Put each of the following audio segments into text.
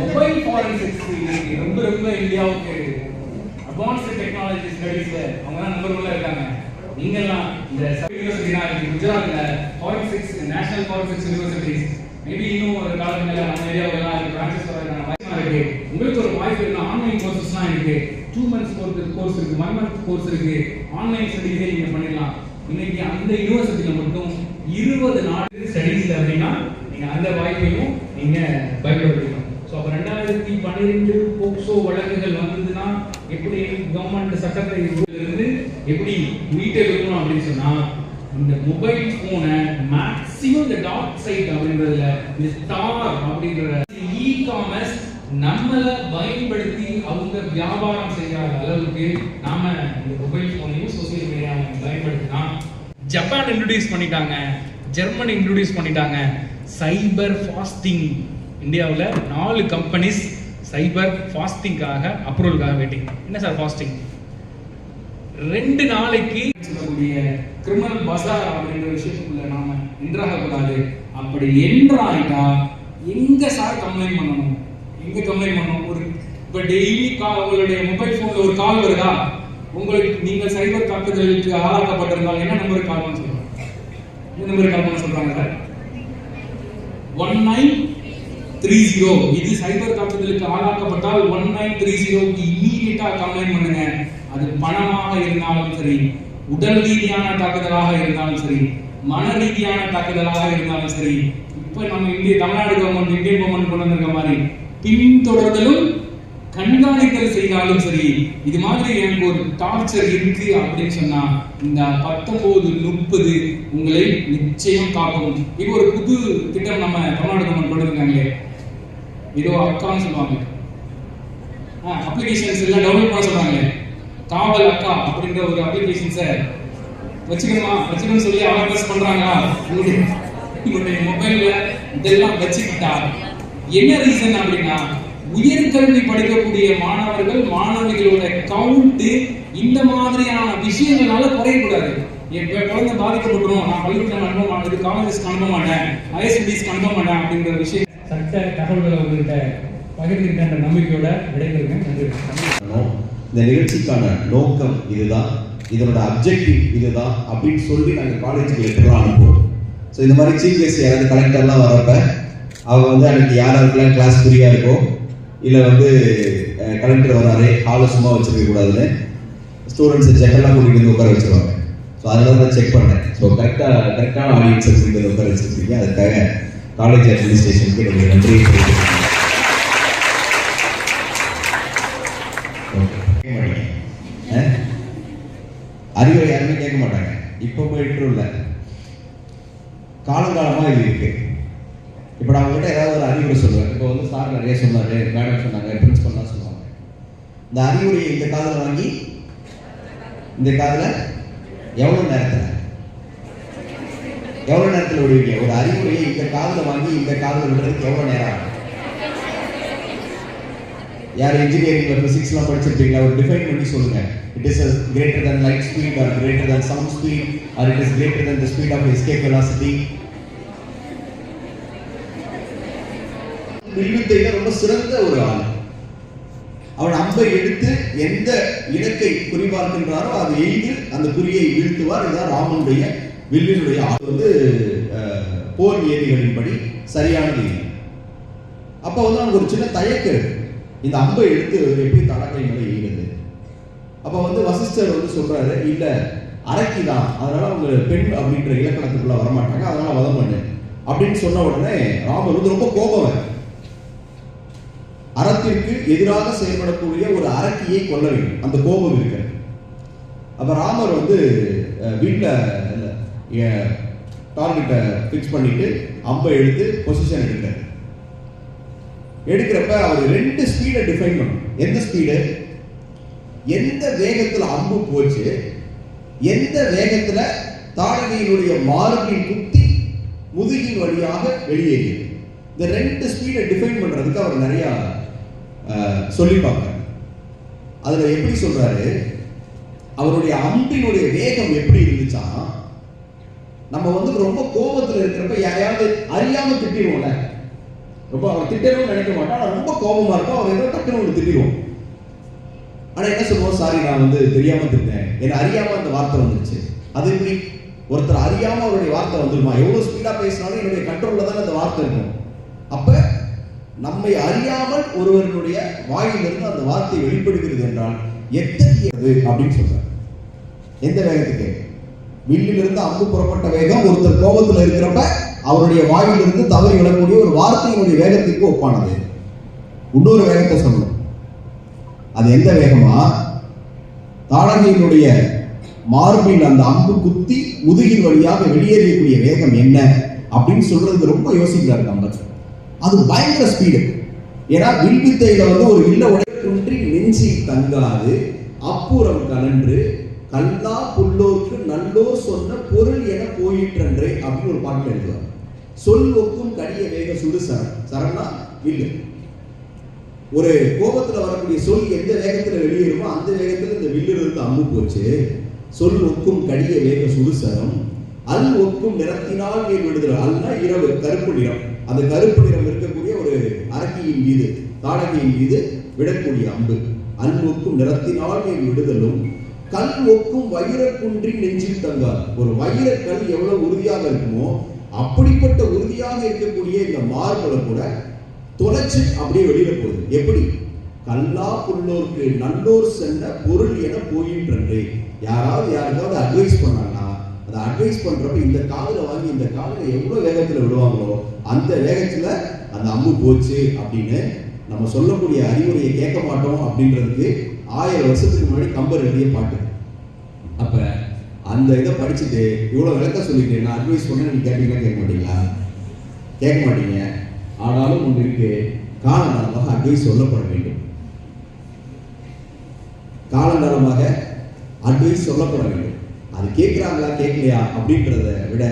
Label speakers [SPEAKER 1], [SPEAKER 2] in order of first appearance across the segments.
[SPEAKER 1] Mobile forensics இன்னைக்கு ரொம்ப ரொம்ப இந்தியாவுக்கு அட்வான்ஸ்டு டெக்னாலஜி ஸ்டடீஸ்ல அவங்க தான் நம்பர் ஒன்ல இருக்காங்க நீங்கெல்லாம் இந்த யூனிவர்சிட்டினா இருக்கு குஜராத்ல forensics national forensics universities maybe இன்னும் ஒரு காலத்துல நம்ம ஏரியாவுல பிரான்சஸ் வரதுக்கான வாய்ப்பு இருக்கு உங்களுக்கு ஒரு வாய்ப்பு இருக்கு ஆன்லைன் கோர்சஸ்லாம் இருக்கு டூ மந்த்ஸ் கோர்ஸ் கோர்ஸ் இருக்கு ஒன் மந்த் கோர்ஸ் இருக்கு ஆன்லைன் ஸ்டடீஸே நீங்க பண்ணிடலாம் இன்னைக்கு அந்த யூனிவர்சிட்டியில மட்டும் இருபது நாடு ஸ்டடீஸ்ல அப்படின்னா நீங்க அந்த வாய்ப்பையும் நீங்கள் பயன்படுத்திக்கணும். ஸோ அப்போ ரெண்டாயிரத்தி பன்னிரெண்டு போக்சோ வழக்குகள் வந்ததுன்னா எப்படி கவர்மெண்ட் சட்டத்தை இருந்து எப்படி மீட்டர் இருக்கணும் அப்படின்னு சொன்னா இந்த மொபைல் போனை மேக்ஸிமம் இந்த டார்க் சைட் அப்படின்றதுல இந்த ஸ்டார் அப்படின்ற இ காமர்ஸ் நம்மளை பயன்படுத்தி அவங்க வியாபாரம் செய்யாத அளவுக்கு நாம இந்த மொபைல் போனையும் சோசியல் மீடியாவை பயன்படுத்தினா ஜப்பான் இன்ட்ரடியூஸ் பண்ணிட்டாங்க ஜெர்மனி இன்ட்ரடியூஸ் பண்ணிட்டாங்க சைபர் ஃபாஸ்டிங். இந்தியாவில் நாலு கம்பெனிஸ் சைபர் ஃபாஸ்டிங்காக அப்ரூவலுக்காக வெயிட்டிங் என்ன சார் ஃபாஸ்டிங்? ரெண்டு நாளைக்கு சொல்லக்கூடிய கிரிமினல் பசார் அப்படின்ற விஷயத்துக்குள்ள நாம என்ட்ராக கூடாது அப்படி என்ட்ராயிட்டா எங்க சார் கம்ப்ளைண்ட் பண்ணணும்? எங்க கம்ப்ளைண்ட் பண்ணணும்? ஒரு இப்ப டெய்லி கால் உங்களுடைய மொபைல் போன்ல ஒரு கால் வருதா? உங்களுக்கு நீங்க சைபர் தாக்குதலுக்கு ஆளாக்கப்பட்டிருந்தால் என்ன நம்பருக்கு கால் பண்ண சொல்றாங்க? என்ன நம்பருக்கு கால் பண்ண சொல்றாங்க sir? One nine three zero இது சைபர் தாக்குதலுக்கு ஆளாக்கப்பட்டால் ஒன் நைன் த்ரீ ஜீரோக்கு இம்மீடியட்டா கம்ப்ளைண்ட் பண்ணுங்க. அது பணமாக இருந்தாலும் சரி உடல் ரீதியான தாக்குதலாக இருந்தாலும் சரி மன ரீதியான தாக்குதலாக இருந்தாலும் சரி இப்ப நம்ம இந்திய தமிழ்நாடு கவர்மெண்ட் இந்தியன் கவர்மெண்ட் கொண்டு வந்திருக்க மாதிரி பின்தொடர்தலும் கண்காணித்தல் செய்தாலும் சரி இது மாதிரி எனக்கு ஒரு டார்ச்சர் இருக்கு அப்படின்னு சொன்னா இந்த பத்தொன்பது முப்பது உங்களை நிச்சயம் காக்கும் இது ஒரு புது திட்டம் நம்ம தமிழ்நாடு கவர்மெண்ட் கொண்டு ஏதோ அக்கான்னு சொல்லுவாங்க. அப்ளிகேஷன்ஸ் எல்லாம் டவுன்லோட் பண்ண சொல்றாங்க. காவல் அக்கா அப்படின்ற ஒரு அப்ளிகேஷன்ஸை வச்சுக்கணுமா? வச்சுக்கணும்னு சொல்லி அவேர்னஸ் பண்றாங்களா? உங்களுடைய உங்களுடைய மொபைல்ல இதெல்லாம் வச்சுக்கிட்டா என்ன ரீசன் அப்படின்னா உயர்கல்வி படிக்கக்கூடிய மாணவர்கள் மாணவிகளோட கவுண்ட் இந்த மாதிரியான விஷயங்களால குறையக்கூடாது. என் குழந்தை பாதிக்கப்பட்டுரும். நான் பள்ளிக்கூடம் அனுப்ப மாட்டேன். காலேஜஸ்க்கு அனுப்ப மாட்டேன். ஐஎஸ்பிடிஸ்க்கு அனுப்ப மாட்டேன் அப்படிங்கிற விஷயம். சட்ட தகவல்களை உங்ககிட்ட பகிர்ந்துக்கிட்ட நம்பிக்கையோட விடைபெறுங்க நன்றி.
[SPEAKER 2] இந்த நிகழ்ச்சிக்கான நோக்கம் இதுதான். இதனோட அப்ஜெக்டிவ் இதுதான் அப்படின்னு சொல்லி நாங்கள் காலேஜுக்கு லெட்டர்லாம் அனுப்புவோம். ஸோ இந்த மாதிரி சீஃப் கெஸ்ட் யாராவது கலெக்டர்லாம் வரப்ப அவங்க வந்து அன்னைக்கு யார் யாருக்கெல்லாம் கிளாஸ் ஃப்ரீயாக இருக்கோ இல்லை வந்து கலெக்டர் வராரு ஹாலை சும்மா வச்சுருக்க கூடாதுன்னு ஸ்டூடெண்ட்ஸை செக்கெல்லாம் கூட்டிகிட்டு வந்து உட்கார வச்சுருவாங்க. ஸோ அதனால தான் செக் பண்ணேன். ஸோ கரெக்டாக கரெக்டான ஆடியன்ஸை கூட்டிகிட்டு வந்து உட்கார வச்சுருக்கீங்க. அதுக்காக காலேஜ் அட்மினிஸ்ட்ரேஷனுக்கு என்னுடைய நன்றி. ஆ? அறிவுரை யாருமே கேட்க மாட்டாங்க. இப்போ போயிட்டு இல்லை. காலங்காலமா இது இருக்குது இப்போ நான் உங்கள்கிட்ட ஏதாவது ஒரு அறிவுரை சொல்லுவேன். இப்போ வந்து சார் நிறைய சொன்னாரு மேடம் சொன்னாங்க பிரின்ஸ்பல்லாம் சொல்லுவாங்க. இந்த அறிவுரையை இந்த காதில் வாங்கி இந்த காதில் எவ்வளோ நேரத்தில்? எவ்வளோ நேரத்தில் விடுவீங்க? ஒரு அறிவுரையை இந்த காதில் வாங்கி இந்த காதில் விடுறதுக்கு எவ்வளோ நேரம் ஆகும்? யார் இன்ஜினியரிங்ல ஃபிசிக்ஸ்லாம் படிச்சிருப்பீங்களா? ஒரு டிஃபைன் பண்ணி சொல்லுங்க. It is greater than light speed or greater than sound speed or it is greater than the speed of escape velocity வில்வித்தையில ரொம்ப சிறந்த ஒரு ஆள். அவன் அம்பை எடுத்து எந்த இலக்கை குறிபார்க்கின்றாரோ அது எய்து அந்த குறியை வீழ்த்துவார். இதுதான் ராமனுடைய வில்லினுடைய ஆள். வந்து போர் ஏதிகளின்படி சரியானது இல்லை அப்போ வந்து அவனுக்கு ஒரு சின்ன தயக்கம் இருக்கு. இந்த அம்பை எடுத்து எப்படி தடக்கை மேலே எய்கிறது? அப்போ வந்து வசிஷ்டர் வந்து சொல்றாரு இல்லை அரக்கி தான். அதனால அவங்க பெண் அப்படின்ற இலக்கணத்துக்குள்ள வரமாட்டாங்க. அதனால வதம் பண்ணு. அப்படின்னு சொன்ன உடனே ராமர் வந்து ரொம்ப கோபம் அறத்திற்கு எதிராக செயல்படக்கூடிய ஒரு அரக்கியை கொல்ல வேண்டும். அந்த கோபம் இருக்கிறது. அப்போ ராமர் வந்து வீட்டில் டார்கெட்டை ஃபிக்ஸ் பண்ணிட்டு அம்பை எடுத்து பொசிஷன் எடுக்கிறார். எடுக்கிறப்ப அவர் ரெண்டு ஸ்பீடை டிஃபைன் பண்ணும் எந்த ஸ்பீடு எந்த வேகத்தில் அம்பு போச்சு எந்த வேகத்தில் தாடகையினுடைய மார்பின் குத்தி முதுகின் வழியாக வெளியேறியது. இந்த ரெண்டு ஸ்பீடை டிஃபைன் பண்ணுறதுக்கு அவர் நிறையா சொல்லி பார்க்கிறார் அதில் எப்படி சொல்கிறாரு அவருடைய அம்பினுடைய வேகம் எப்படி இருந்துச்சா? நம்ம வந்து ரொம்ப கோபத்தில் இருக்கிறப்ப யாரையாவது அறியாமல் திட்டிடுவோம்ல. ரொம்ப அவன் திட்டணும்னு நினைக்க மாட்டான் ரொம்ப கோபமாக இருக்கும் அவன் ஏதோ டக்குன்னு ஒன்று திட்டிடுவோம். ஆனால் என்ன சொல்லுவோம்? சாரி நான் வந்து தெரியாமல் திட்டேன் என்ன அறியாமல் அந்த வார்த்தை வந்துருச்சு. அது எப்படி? ஒருத்தர் அறியாமல் அவருடைய வார்த்தை வந்துருமா? எவ்வளோ ஸ்பீடாக பேசினாலும் என்னுடைய கண்ட்ரோலில் தானே அந்த வார்த்தை இருக்கும். நம்மை அறியாமல் ஒருவருடைய வாயிலிருந்து அந்த வார்த்தை வெளிப்படுகிறது என்றால் எத்தகையது அப்படின்னு சொல்றார். எந்த வேகத்துக்கு? வில்லிலிருந்து அம்பு புறப்பட்ட வேகம் ஒருத்தர் கோபத்தில் இருக்கிறப்ப அவருடைய வாயிலிருந்து தவறி விடக்கூடிய ஒரு வார்த்தையினுடைய வேகத்துக்கு ஒப்பானது. இன்னொரு வேகத்தை சொல்லணும் அது எந்த வேகமா? தாடகையினுடைய மார்பில் அந்த அம்பு குத்தி முதுகின் வழியாக வெளியேறக்கூடிய வேகம் என்ன அப்படின்னு சொல்றதுக்கு ரொம்ப யோசிக்கிறார் கம்பர் அது பயங்கர ஸ்பீடு ஏன்னா வில்வித்தையில வந்து ஒரு இல்ல உடைக்குன்றி நெஞ்சி தங்காது அப்புறம் கலன்று கல்லா புல்லோர்க்கு நல்லோர் சொன்ன பொருள் என போயிற்றன்றே அப்படின்னு ஒரு பாட்டு எழுதுவார். சொல் ஒக்கும் கடிய வேக சுடு சரம் சரம்னா வில்லு. ஒரு கோபத்துல வரக்கூடிய சொல் எந்த வேகத்துல வெளியேறுமோ அந்த வேகத்துல இந்த வில்லில் இருந்து அம்பு போச்சு. சொல் ஒக்கும் கடிய வேக சுடுசரம் அல் ஒக்கும் நிறத்தினால் நீர் விடுதல்? அல்னா இரவு கருப்பு நிறம். அந்த கருப்பு நிறம் இருக்கக்கூடிய ஒரு அரக்கியின் மீது தாடகையின் மீது விடக்கூடிய அம்பு. அன்புக்கும் நிறத்தினால் நீ விடுதலும் கல் ஒக்கும் வைரக்குன்றின் நெஞ்சில் தங்கார். ஒரு வைரக்கல் எவ்வளவு உறுதியாக இருக்குமோ அப்படிப்பட்ட உறுதியாக இருக்கக்கூடிய இந்த மார்களை கூட தொலைச்சு அப்படியே வெளியில போகுது. எப்படி? கல்லா புல்லோர்க்கு நல்லோர் சென்ற பொருள் என போயின்றே யாராவது யாருக்காவது அட்வைஸ் பண்ணாங்க. அதை அட்வைஸ் பண்ணுறப்ப இந்த காதில் வாங்கி இந்த காதுல எவ்வளோ வேகத்தில் விடுவாங்களோ அந்த வேகத்தில் அந்த அம்பு போச்சு அப்படின்னு நம்ம சொல்லக்கூடிய அறிவுரையை கேட்க மாட்டோம் அப்படின்றதுக்கு ஆயிரம் வருஷத்துக்கு முன்னாடி கம்பர் எழுதிய பாட்டு. அப்போ அந்த இதை படிச்சுட்டு இவ்வளோ விளக்க சொல்லிட்டு நான் அட்வைஸ் பண்ண நீங்கள் கேட்டீங்கன்னா கேட்க மாட்டீங்களா? கேட்க மாட்டீங்க. ஆனாலும் ஒன்று இருக்கு காலகாலமாக அட்வைஸ் சொல்லப்பட வேண்டும். காலகாலமாக அட்வைஸ் சொல்லப்பட வேண்டும். அது கேட்குறாங்களா கேட்கலையா அப்படின்றத விட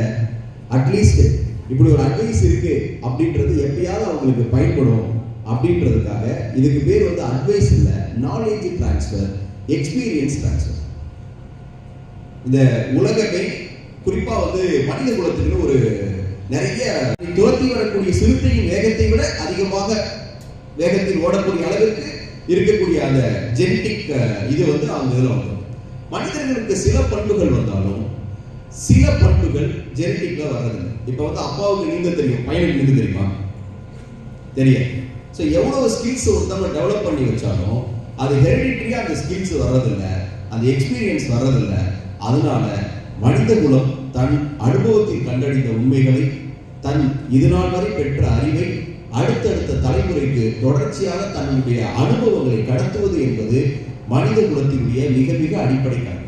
[SPEAKER 2] அட்லீஸ்ட் இப்படி ஒரு அட்வைஸ் இருக்கு அப்படின்றது எப்பயாவது அவங்களுக்கு பயன்படும் அப்படின்றதுக்காக இதுக்கு பேர் வந்து அட்வைஸ் இல்லை நாலேஜ் டிரான்ஸ்ஃபர் எக்ஸ்பீரியன்ஸ் டிரான்ஸ்ஃபர் இந்த உலகமே குறிப்பாக வந்து மனித குலத்துக்கு ஒரு நிறைய துரத்தி வரக்கூடிய சிறுத்தையின் வேகத்தை விட அதிகமாக வேகத்தில் ஓடக்கூடிய அளவிற்கு இருக்கக்கூடிய அந்த ஜெனட்டிக் இது வந்து அவங்க இதில் வந்துடும் மனிதர்களுக்கு சில பண்புகள் வந்தாலும் சில பண்புகள் ஜெனட்டிக்ல வர்றதில்லை. இப்போ வந்து அப்பாவுக்கு நீந்த தெரியும் பையனுக்கு நீந்த தெரியுமா? தெரியாது. ஸோ எவ்வளவு ஸ்கில்ஸ் ஒருத்தவங்க டெவலப் பண்ணி வச்சாலும் அது ஹெரிடிட்டரியா அந்த ஸ்கில்ஸ் வர்றதில்லை அந்த எக்ஸ்பீரியன்ஸ் வர்றதில்லை. அதனால மனித குலம் தன் அனுபவத்தில் கண்டறிந்த உண்மைகளை தன் இதுநாள் வரை பெற்ற அறிவை அடுத்தடுத்த தலைமுறைக்கு தொடர்ச்சியாக தன்னுடைய அனுபவங்களை கடத்துவது என்பது மனித குலத்தினுடைய மிக மிக அடிப்படை கடமை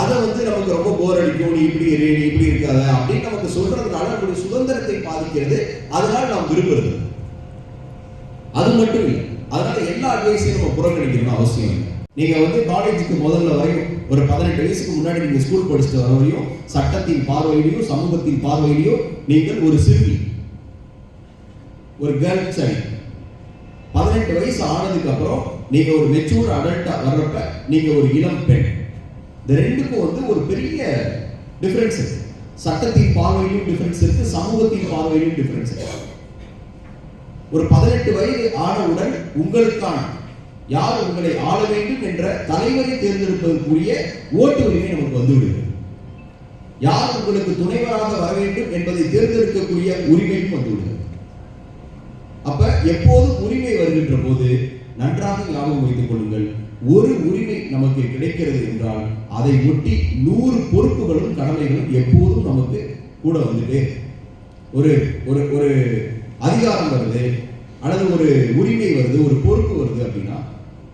[SPEAKER 2] அதை வந்து நமக்கு ரொம்ப போர் அடிக்கும். நீ இப்படி இரு நீ இப்படி இருக்காத அப்படின்னு நமக்கு சொல்றதுனால நம்முடைய சுதந்திரத்தை பாதிக்கிறது. அதனால நாம் விரும்புறது. அது மட்டும் இல்லை அதனால எல்லா அட்வைஸையும் நம்ம புறக்கணிக்கணும்னு அவசியம் இல்லை. நீங்க வந்து காலேஜுக்கு முதல்ல வரையும் ஒரு பதினெட்டு வயசுக்கு முன்னாடி நீங்க ஸ்கூல் படிச்சுட்டு வர வரையும் சட்டத்தின் பார்வையிலையும் சமூகத்தின் பார்வையிலையும் நீங்கள் ஒரு சிறுமி. ஒரு கேர்ள் சைல்டு பதினெட்டு வயசு ஆனதுக்கு அப்புறம் நீங்க ஒரு மெச்சூர் அடல்ட்டா வர்றப்ப நீங்க ஒரு இளம் பெண். இந்த ரெண்டுக்கும் வந்து ஒரு பெரிய டிஃபரன்ஸ் இருக்கு. சட்டத்தின் பார்வையிலும் டிஃபரன்ஸ் இருக்கு சமூகத்தின் பார்வையிலும் டிஃபரன்ஸ் இருக்கு. ஒரு பதினெட்டு வயது ஆனவுடன் உங்களுக்கான யார் உங்களை ஆள வேண்டும் என்ற தலைவரை தேர்ந்தெடுப்பதற்குரிய ஓட்டு உரிமை நமக்கு வந்துவிடுது. யார் உங்களுக்கு துணைவராக வர வேண்டும் என்பதை தேர்ந்தெடுக்கக்கூடிய உரிமையும் வந்துவிடுது. அப்ப எப்போதும் உரிமை வருகின்ற போது நன்றாக ஞாபகம் வைத்துக் கொள்ளுங்கள். ஒரு உரிமை நமக்கு கிடைக்கிறது என்றால் அதை ஒட்டி நூறு பொறுப்புகளும் கடமைகளும் எப்போதும் நமக்கு கூட வந்துட்டே ஒரு ஒரு ஒரு அதிகாரம் வருது அல்லது ஒரு உரிமை வருது ஒரு பொறுப்பு வருது அப்படின்னா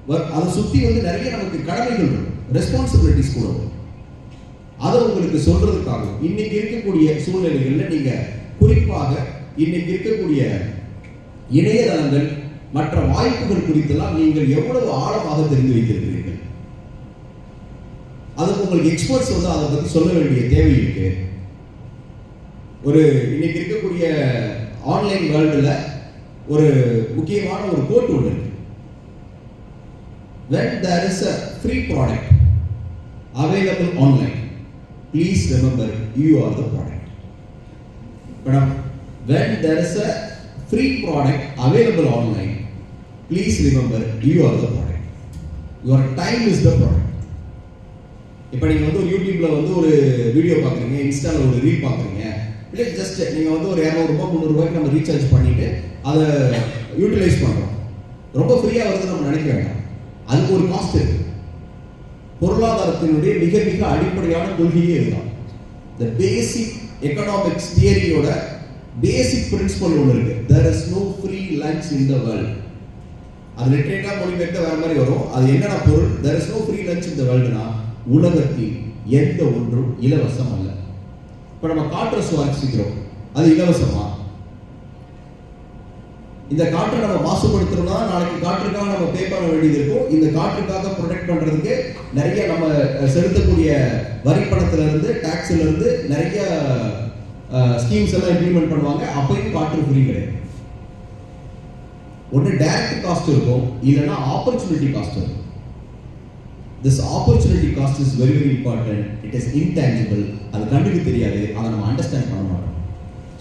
[SPEAKER 2] வ- அதை சுத்தி வந்து நிறைய நமக்கு கடமைகள் வரும் ரெஸ்பான்சிபிலிட்டிஸ் கூட வரும். அதை உங்களுக்கு சொல்றதுக்காக இன்னைக்கு இருக்கக்கூடிய சூழ்நிலைகளில் நீங்க குறிப்பாக இன்னைக்கு இருக்கக்கூடிய இணையதளங்கள் மற்ற வாய்ப்புகள் குறித்தெல்லாம் நீங்கள் எவ்வளவு ஆழமாக தெரிந்து வைத்திருக்கிறீர்கள்? அதுக்கு உங்களுக்கு எக்ஸ்பர்ட்ஸ் வந்து அதை பற்றி சொல்ல வேண்டிய தேவை இருக்கு. ஒரு இன்னைக்கு இருக்கக்கூடிய ஆன்லைன் வேர்ல்டில் ஒரு முக்கியமான ஒரு கோட் ஒன்று இருக்கு. When there is a free product available online please remember you are the product madam when there is a free product available online please remember you are the product your time is the product இப்போ நீங்கள் வந்து ஒரு யூடியூப்பில் வந்து ஒரு video பார்க்குறீங்க இன்ஸ்டாவில் ஒரு ரீல் பார்க்குறீங்க இல்லை ஜஸ்ட் நீங்கள் வந்து ஒரு இரநூறுபா முந்நூறுபாய்க்கு நம்ம ரீசார்ஜ் பண்ணிவிட்டு அதை யூட்டிலைஸ் பண்ணுறோம் ரொம்ப ஃப்ரீயாக வருது நம்ம நினைக்க வேண்டாம். அதுக்கு ஒரு காஸ்ட் இருக்குது பொருளாதாரத்தினுடைய மிக மிக அடிப்படையான கொள்கையே இதுதான். இந்த பேசிக் எக்கனாமிக்ஸ் தியரியோட பேசிக் பிரின்சிபல் ஒன்று இருக்கு. There is no free lunch in the world அது லிட்ரேட்டா மொழிபெயர்த்த வேற மாதிரி வரும். அது என்னென்ன பொருள்? There is no free lunch இந்த வேர்ல்டுனா உலகத்தில் எந்த ஒன்றும் இலவசம் அல்ல. இப்போ நம்ம காற்றை சுவாசிக்கிறோம். அது இலவசமா? இந்த காற்றை நம்ம மாசுபடுத்துறோம்னா நாளைக்கு காற்றுக்காக நம்ம பே பண்ண வேண்டியது இருக்கும். இந்த காற்றுக்காக ப்ரொடெக்ட் பண்ணுறதுக்கு நிறைய நம்ம செலுத்தக்கூடிய வரி பணத்துல இருந்து நிறைய ஸ்கீம்ஸ் எல்லாம் இம்ப்ளிமெண்ட் பண்ணுவாங்க. அப்பயும் காற்று ஃப்ரீ கிடையாது. ஒன்று டைரக்ட் காஸ்ட் இருக்கும் இல்லைன்னா ஆப்பர்ச்சுனிட்டி காஸ்ட் இருக்கும் this opportunity cost is very very important it is intangible அது கண்டுக்கு தெரியாது. அதை நம்ம அண்டர்ஸ்டாண்ட் பண்ண மாட்டோம்.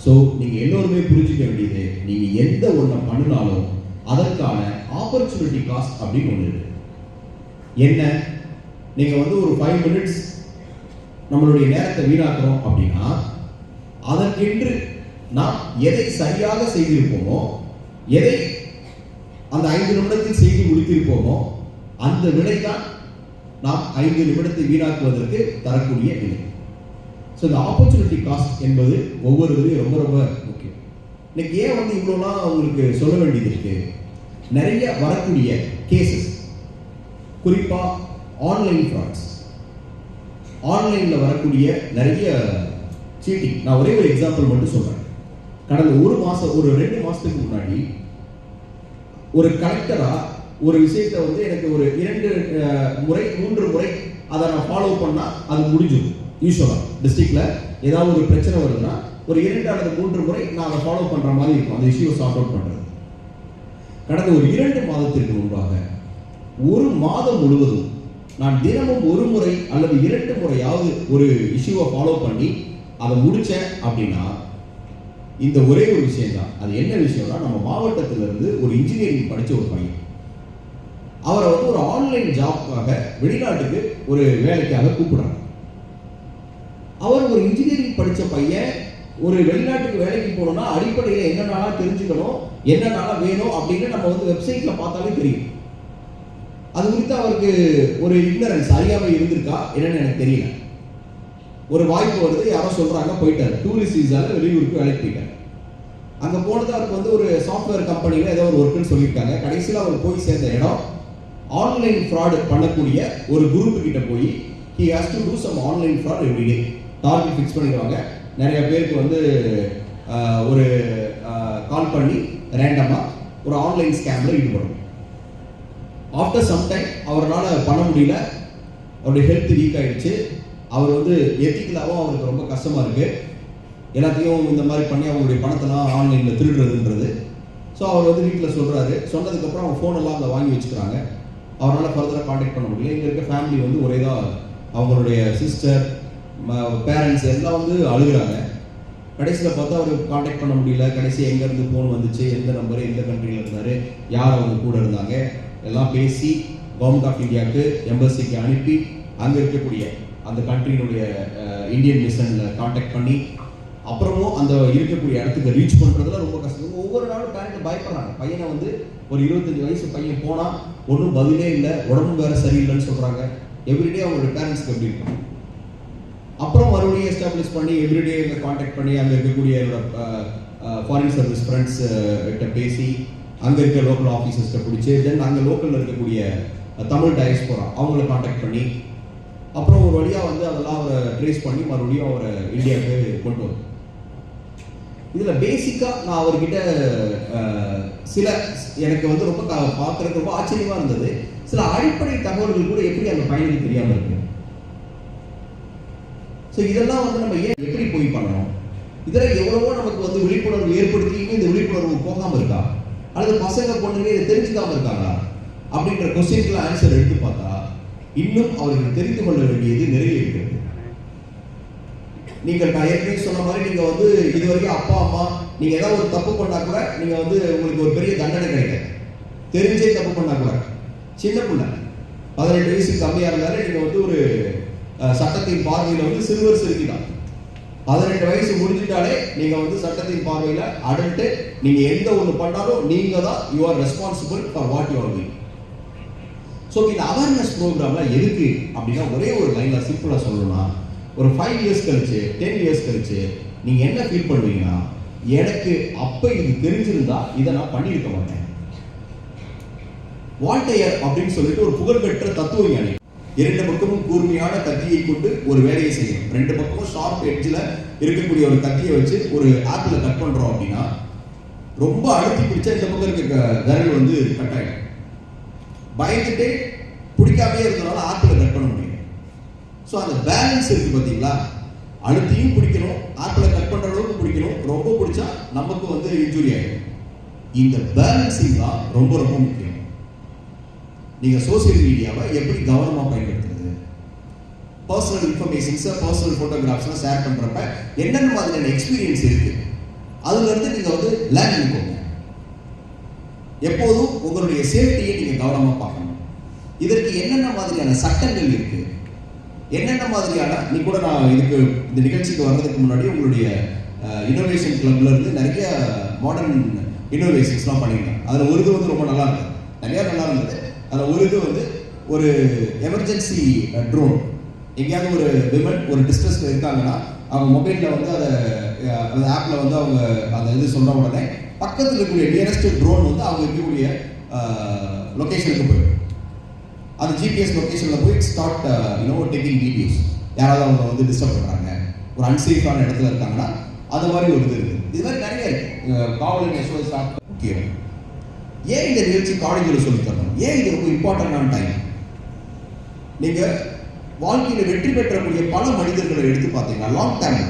[SPEAKER 2] ஸோ நீங்கள் எல்லோருமே புரிஞ்சுக்க வேண்டியது நீங்கள் எந்த ஒன்றை பண்ணினாலும் அதற்கான ஆப்பர்ச்சுனிட்டி காஸ்ட் அப்படின்னு ஒன்று இருக்கு. என்ன? நீங்கள் வந்து ஒரு ஃபைவ் மினிட்ஸ் நம்மளுடைய நேரத்தை வீணாக்குறோம் அப்படின்னா அதற்கென்று நாம் எதை சரியாக செய்திருப்போமோ எதை அந்த ஐந்து நிமிடத்தில் செய்து முடித்திருப்போமோ அந்த விடைதான் நாம் ஐந்து நிமிடத்தை வீணாக்குவதற்கு தரக்கூடிய விலை ஸோ இந்த ஆப்பர்ச்சுனிட்டி காஸ்ட் என்பது ஒவ்வொரு இதுலையும் ரொம்ப ரொம்ப முக்கியம். இன்னைக்கு ஏன் வந்து இவ்வளோலாம் உங்களுக்கு சொல்ல வேண்டியது இருக்கு? நிறைய வரக்கூடிய கேசஸ் குறிப்பாக ஆன்லைன் ஃப்ராட்ஸ் ஆன்லைனில் வரக்கூடிய நிறைய சீட்டிங் நான் ஒரே ஒரு எக்ஸாம்பிள் மட்டும் சொல்கிறேன் கடந்த ஒரு மாதம் ஒரு ரெண்டு மாதத்துக்கு முன்னாடி ஒரு கலெக்டரா ஒரு விஷயத்தை வந்து எனக்கு ஒரு இரண்டு முறை மூன்று முறை அதை நான் ஃபாலோ பண்ணா அது முடிஞ்சிடும். யூஸ்வலா டிஸ்ட்ரிக்ட்ல ஏதாவது ஒரு பிரச்சனை வருதுன்னா ஒரு இரண்டு அல்லது மூன்று முறை நான் அதை ஃபாலோ பண்ற மாதிரி இருக்கும். அந்த இஷ்யூவை சார்ட் அவுட் பண்றது. கடந்த ஒரு இரண்டு மாதத்திற்கு முன்பாக ஒரு மாதம் முழுவதும் நான் தினமும் ஒரு முறை அல்லது இரண்டு முறையாவது ஒரு இஷ்யூவை ஃபாலோ பண்ணி அதை முடிச்சேன் அப்படின்னா இந்த ஒரே ஒரு விஷயம் தான் அது என்ன விஷயம்னா நம்ம மாவட்டத்திலிருந்து ஒரு இன்ஜினியரிங் படித்த ஒரு பையன். அவரை வந்து ஒரு ஆன்லைன் ஜாப்க்காக வெளிநாட்டுக்கு ஒரு வேலைக்காக கூப்பிடுறாங்க. அவர் ஒரு இன்ஜினியரிங் படித்த பையன் ஒரு வெளிநாட்டுக்கு வேலைக்கு போகணும்னா அடிப்படையில் என்னென்னலாம் தெரிஞ்சுக்கணும் என்னென்னலாம் வேணும் அப்படின்னு நம்ம வந்து வெப்சைட்ல பார்த்தாலே தெரியும். அது குறித்து அவருக்கு ஒரு இக்னரன்ஸ் அறியாமல் இருந்திருக்கா? என்னன்னு எனக்கு தெரியல. ஒரு வாய்ப்பு வருது யாரோ சொல்றாங்க போயிட்டாரு. டூரிஸ்ட் விசால வெளியூருக்கு வேலைக்கு போயிட்டார். அங்க போனது அவருக்கு வந்து ஒரு சாஃப்ட்வேர் கம்பெனியில் ஏதோ ஒரு ஒர்க்குன்னு சொல்லியிருக்காங்க. கடைசியில் அவர் போய் சேர்ந்த இடம் ஆன்லைன் ஃப்ராடு பண்ணக்கூடிய ஒரு குரூப் கிட்ட போய் he has to do some online fraud everyday target fix பண்ணிடுவாங்க. நிறைய பேருக்கு வந்து ஒரு கால் பண்ணி ரேண்டமாக ஒரு ஆன்லைன் ஸ்கேமில் ஈடுபடும். ஆஃப்டர் சம் டைம் அவரால் பண்ண முடியல. அவருடைய ஹெல்த் வீக் ஆயிடுச்சு. அவர் வந்து எத்திக்கலாகவும் அவருக்கு ரொம்ப கஷ்டமாக இருக்குது எல்லாத்தையும் இந்த மாதிரி பண்ணி அவங்களுடைய பணத்தெல்லாம் ஆன்லைனில் திருடுறதுன்றது. ஸோ அவர் வந்து வீட்டில் சொல்கிறாரு சொன்னதுக்கப்புறம் அவங்க ஃபோனெல்லாம் அதை வாங்கி வச்சுக்கிறாங்க. அவரால் ஃபர்தராக காண்டாக்ட் பண்ண முடியல. இங்கே இருக்க ஃபேமிலி வந்து ஒரே தான் அவங்களுடைய சிஸ்டர் பேரண்ட்ஸ் எல்லாம் வந்து அழுகுறாங்க. கடைசியில் பார்த்தா அவர் காண்டாக்ட் பண்ண முடியல. கடைசி எங்கேருந்து ஃபோன் வந்துச்சு? எந்த நம்பர் எந்த கண்ட்ரியில் இருந்தார்? யார் அவங்க கூட இருந்தாங்க? எல்லாம் பேசி கவர்மெண்ட் ஆஃப் இந்தியாவுக்கு எம்பசிக்கு அனுப்பி அங்கே இருக்கக்கூடிய அந்த கண்ட்ரியினுடைய இந்தியன் மிஷனில் காண்டாக்ட் பண்ணி அப்புறமும் அந்த இருக்கக்கூடிய இடத்துக்கு ரீச் பண்ணுறதுல ரொம்ப கஷ்டம். ஒவ்வொரு நாளும் பேரண்ட் பயப்படுறாங்க. பையனை வந்து ஒரு இருபத்தஞ்சு வயசு பையன் போனால் ஒன்றும் பதிலே இல்லை உடம்பு வேற சரியில்லைன்னு சொல்கிறாங்க எவ்ரிடே அவங்களோட பேரண்ட்ஸ்க்கு எப்படி இருக்கும்? அப்புறம் மறுபடியும் எஸ்டாப்ளிஷ் பண்ணி எவ்ரிடே காண்டாக்ட் பண்ணி அங்கே இருக்கக்கூடிய என்னோட ஃபாரின் சர்வீஸ் ஃப்ரெண்ட்ஸ் கிட்ட பேசி அங்கே இருக்க லோக்கல் ஆஃபீஸர்ஸ்கிட்ட பிடிச்சி தென் அங்கே லோக்கலில் இருக்கக்கூடிய தமிழ் தமிழ் டயஸ்போரா அவங்கள காண்டாக்ட் பண்ணி அப்புறம் ஒரு வழியாக வந்து அதெல்லாம் அவரை ட்ரேஸ் பண்ணி மறுபடியும் அவரை இந்தியாவுக்கு கொண்டு வரும் இதில் பேசிக்காக நான் அவர்கிட்ட சில எனக்கு வந்து ரொம்ப பார்க்குறதுக்கு ரொம்ப ஆச்சரியமாக இருந்தது. சில அடிப்படை தகவல்கள் கூட எப்படி அந்த பையனுக்கு தெரியாமல் இருக்கு? ஸோ இதெல்லாம் வந்து நம்ம ஏன் எப்படி போய் பண்ணணும்? இதில் எவ்வளவோ நமக்கு வந்து விழிப்புணர்வு ஏற்படுத்தியுமே இந்த விழிப்புணர்வு போகாமல் இருக்கா? அல்லது பசங்க பொண்ணுங்க இதை தெரிஞ்சுக்காமல் இருக்காங்களா? அப்படின்ற கொஸ்டின்க்குலாம் ஆன்சர் எடுத்து பார்த்தா இன்னும் அவர்கள் தெரிந்து கொள்ள வேண்டியது நிறைய இருக்கிறது. நீங்கள் நான் ஏற்கனவே சொன்ன மாதிரி நீங்கள் வந்து இதுவரைக்கும் அப்பா அம்மா நீங்கள் ஏதாவது ஒரு தப்பு பண்ணால் கூட நீங்கள் வந்து உங்களுக்கு ஒரு பெரிய தண்டனை கிடைக்காது. தெரிஞ்சே தப்பு பண்ணால் கூட. சின்ன பிள்ளை. பதினெட்டு வயசு கம்மியாக இருந்தாலே நீங்கள் வந்து ஒரு சட்டத்தின் பார்வையில் வந்து சிறுவர் சிறுமி தான். பதினெட்டு வயசு முடிஞ்சிட்டாலே நீங்கள் வந்து சட்டத்தின் பார்வையில் அடல்ட்டு நீங்கள் எந்த ஒன்று பண்ணாலும் நீங்கள் தான் you are responsible for what you are doing so இந்த அவேர்னஸ் ப்ரோக்ராம்லாம் எதுக்கு அப்படின்னா ஒரே ஒரு லைனில் சிம்பிளாக சொல்லணும்னா ஒரு ஃபைவ் இயர்ஸ் கழிச்சு டென் இயர்ஸ் கழிச்சு நீங்கள் என்ன ஃபீல் பண்ணுவீங்கன்னா எனக்கு அப்போ இது தெரிஞ்சிருந்தா இதை நான் பண்ணியிருக்க மாட்டேன். வால்டையர் அப்படின்னு சொல்லிட்டு ஒரு புகழ்பெற்ற தத்துவ ஞானி. இரண்டு பக்கமும் கூர்மையான கத்தியை கொண்டு ஒரு வேலையை செய்யும் ரெண்டு பக்கமும் ஷார்ப் எட்ஜில் இருக்கக்கூடிய ஒரு கத்தியை வச்சு ஒரு ஆப்பில் கட் பண்ணுறோம் அப்படின்னா ரொம்ப அழுத்தி பிடிச்சா இந்த பக்கம் இருக்க க- விரல் வந்து கட் ஆகிடும் பயந்துட்டு பிடிக்காமே இருந்தனால ஆற்றுல கட் பண்ண முடியும் ஸோ அந்த பேலன்ஸ் இருக்கு பார்த்தீங்களா அழுத்தியும் பிடிக்கணும் ஆற்றுல கட் பண்ற அளவுக்கு பிடிக்கணும். ரொம்ப பிடிச்சா நமக்கு வந்து இன்ஜுரி ஆகிடும் இந்த பேலன்சிங் தான் ரொம்ப ரொம்ப முக்கியம். நீங்க சோசியல் மீடியாவை எப்படி கவனமா பயன்படுத்துறது? பர்சனல் இன்ஃபர்மேஷன்ஸை பர்சனல் ஃபோட்டோகிராஃப்ஸ்லாம் ஷேர் பண்ணுறப்ப என்னென்ன மாதிரியான எக்ஸ்பீரியன்ஸ் இருக்கு? அதுலேருந்து நீங்கள் வந்து லேர்ன் பண்ணிக்கோங்க எப்போதும் உங்களுடைய சேஃப்டியை நீங்கள் கவனமாக பார்க்கணும். இதற்கு என்னென்ன மாதிரியான சட்டங்கள் இருக்கு? என்னென்ன மாதிரியான நீ கூட நான் இதுக்கு இந்த நிகழ்ச்சிக்கு வர்றதுக்கு முன்னாடி உங்களுடைய இன்னோவேஷன் கிளப்ல இருந்து நிறைய மாடர்ன் இன்னோவேஷன்ஸ்லாம் பண்ணியிருந்தேன். அதில் ஒரு இது வந்து ரொம்ப நல்லா இருந்தது. நிறையா நல்லா இருந்தது. அதில் ஒரு இது வந்து ஒரு எமர்ஜென்சி ட்ரோன் எங்கேயாவது ஒரு விமன் ஒரு டிஸ்ட்ரெஸ்ல இருக்காங்கன்னா அவங்க மொபைலில் வந்து அதை அந்த ஆப்பில் வந்து அவங்க அந்த இது சொன்ன உடனே பக்கத்தில் இருக்கக்கூடிய நியரஸ்ட் ட்ரோன் வந்து அவங்க இருக்கக்கூடிய லொக்கேஷனுக்கு போயிடும். அந்த ஜிபிஎஸ் லொக்கேஷனில் போய் ஸ்டார்ட் யூனோ டேக்கிங் வீடியோஸ் யாராவது அவங்க வந்து டிஸ்டர்ப் பண்ணுறாங்க ஒரு அன்சேஃபான இடத்துல இருக்காங்கன்னா அது மாதிரி ஒரு இது இருக்குது இது மாதிரி நிறைய இருக்குது அஹ் காவலன் எஸ்ஓஎஸ் ஸ்டார்ட் முக்கியம் ஏன் இந்த நிகழ்ச்சி காலேஜில் சொல்லி தரணும்? ஏன் இது ரொம்ப இம்பார்ட்டண்டான டைம் நீங்கள் வாழ்க்கையில் வெற்றி பெற்றக்கூடிய பல மனிதர்களை எடுத்து பார்த்தீங்கன்னா லாங் டைம்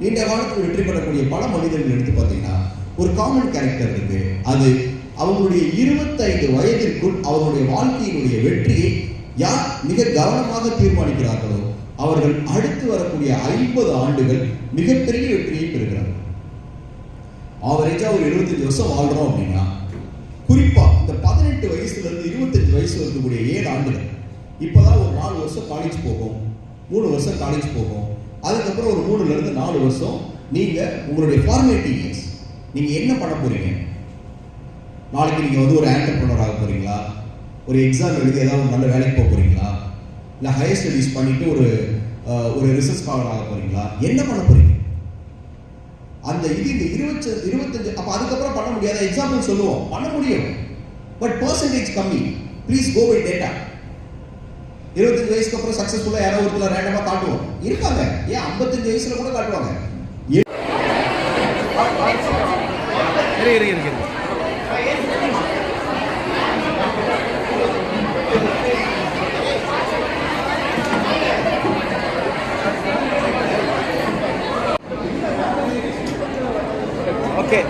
[SPEAKER 2] நீண்ட காலத்தில் வெற்றி பெறக்கூடிய பல மனிதர்கள் எடுத்து பார்த்தீங்கன்னா ஒரு காமன் கேரக்டர் இருக்கு. அது அவங்களுடைய இருபத்தைந்து வயதிற்குள் அவர்களுடைய வாழ்க்கையினுடைய வெற்றியை யார் மிக கவனமாக தீர்மானிக்கிறார்களோ அவர்கள் அடுத்து வரக்கூடிய ஐம்பது ஆண்டுகள் மிகப்பெரிய வெற்றியை பெறுகிறார்கள். ஆவரேஜா ஒரு எழுபத்தஞ்சு வருஷம் வாழ்றோம் அப்படின்னா குறிப்பா இந்த பதினெட்டு வயசுல இருந்து இருபத்தஞ்சு வயசு இருக்கக்கூடிய ஏழு ஆண்டுகள். இப்போதான் ஒரு நாலு வருஷம் காலேஜ் போகும் மூணு வருஷம் காலேஜ் போகும். அதுக்கப்புறம் ஒரு மூணுல இருந்து நாலு வருஷம் நீங்க உங்களுடைய ஃபார்மேட்டிவ் இயர்ஸ் நீங்கள் என்ன பண்ண போகிறீங்க நாளைக்கு நீங்கள் வந்து ஒரு ஆண்டர்பிரனர் ஆக போகிறீங்களா ஒரு எக்ஸாம் எழுதி ஏதாவது ஒரு நல்ல வேலைக்கு போக போகிறீங்களா இல்லை ஹையர் ஸ்டடீஸ் பண்ணிவிட்டு ஒரு ஒரு ரிசர்ச் ஸ்காலர் ஆக என்ன பண்ண போகிறீங்க அந்த இது இந்த இருபத்தி இருபத்தஞ்சு அப்போ அதுக்கப்புறம் பண்ண முடியாத எக்ஸாம்பிள் சொல்லுவோம். பண்ண முடியும். பட் பர்சன்டேஜ் கம்மி. ப்ளீஸ் கோ பை டேட்டா இருபத்தஞ்சு வயசுக்கு அப்புறம் சக்ஸஸ்ஃபுல்லாக யாரோ ஒருத்தர் ரேண்டமாக காட்டுவோம். இருக்காங்க. ஏன் ஐம்பத்தஞ்சு வயசில் கூட காட்டுவாங்க?
[SPEAKER 3] இரு இரு இருக்கு ஓகே